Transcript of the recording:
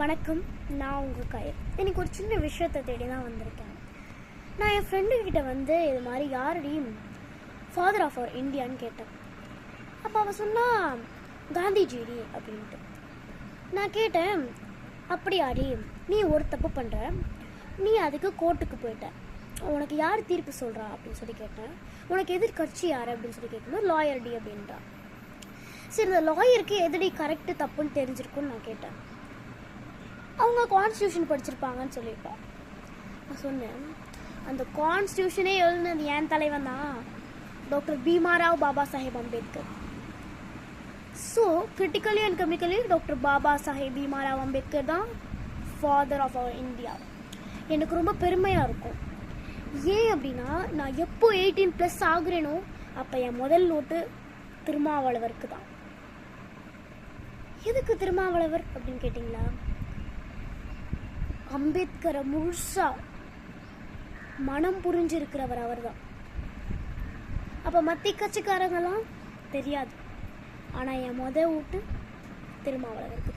வணக்கம் நான் உங்கள் கயல். எனக்கு ஒரு சின்ன விஷயத்தை தேடி தான் வந்திருக்கேன். நான் என் ஃப்ரெண்டுக்கிட்ட வந்து இது மாதிரி யாரையும் ஃபாதர் ஆஃப் அவர் இந்தியான்னு கேட்டேன். அப்போ அவன் சொன்னால் காந்திஜிடி அப்படின்ட்டு. நான் கேட்டேன் அப்படியாடி நீ ஒரு தப்பு பண்ணுற நீ அதுக்கு கோர்ட்டுக்கு போயிட்ட. உனக்கு யார் தீர்ப்பு சொல்கிறா அப்படின்னு சொல்லி கேட்டேன். உனக்கு எதிர்கட்சி யார்? அப்படின்னு சொல்லி கேட்கும்போது லாயர் டி அப்படின்றா சரி இந்த லாயருக்கு எதுடி கரெக்டு தப்புன்னு தெரிஞ்சிருக்குன்னு நான் கேட்டேன். அவங்க கான்ஸ்டியூஷன் படிச்சிருப்பாங்கன்னு சொல்லியிருப்பான் நான் சொன்னேன் அந்த கான்ஸ்டியூஷனே எழுதுனது என் தலைவன் தான் doctor Bhimrao Baba Saheb Ambedkar. So critically and chemically doctor Baba Saheb Bhimrao Ambedkar தான் ஃபாதர் ஆஃப் அவர் இந்தியா எனக்கு ரொம்ப பெருமையாக இருக்கும். ஏன் அப்படின்னா நான் எப்போ எயிட்டீன் ப்ளஸ் ஆகுறேனோ அப்போ என் முதல் நோட்டு திருமாவளவருக்கு தான். எதுக்கு திருமாவளவர் அப்படின்னு கேட்டிங்களா? அம்பேத்கரை முழுசா மனம் புரிஞ்சிருக்கிறவர் அவர் தான் அப்போ மத்திய கட்சிக்காரங்கெல்லாம் தெரியாது. ஆனால் என் மொதல் ஓட்டு திருமாவளவருக்கு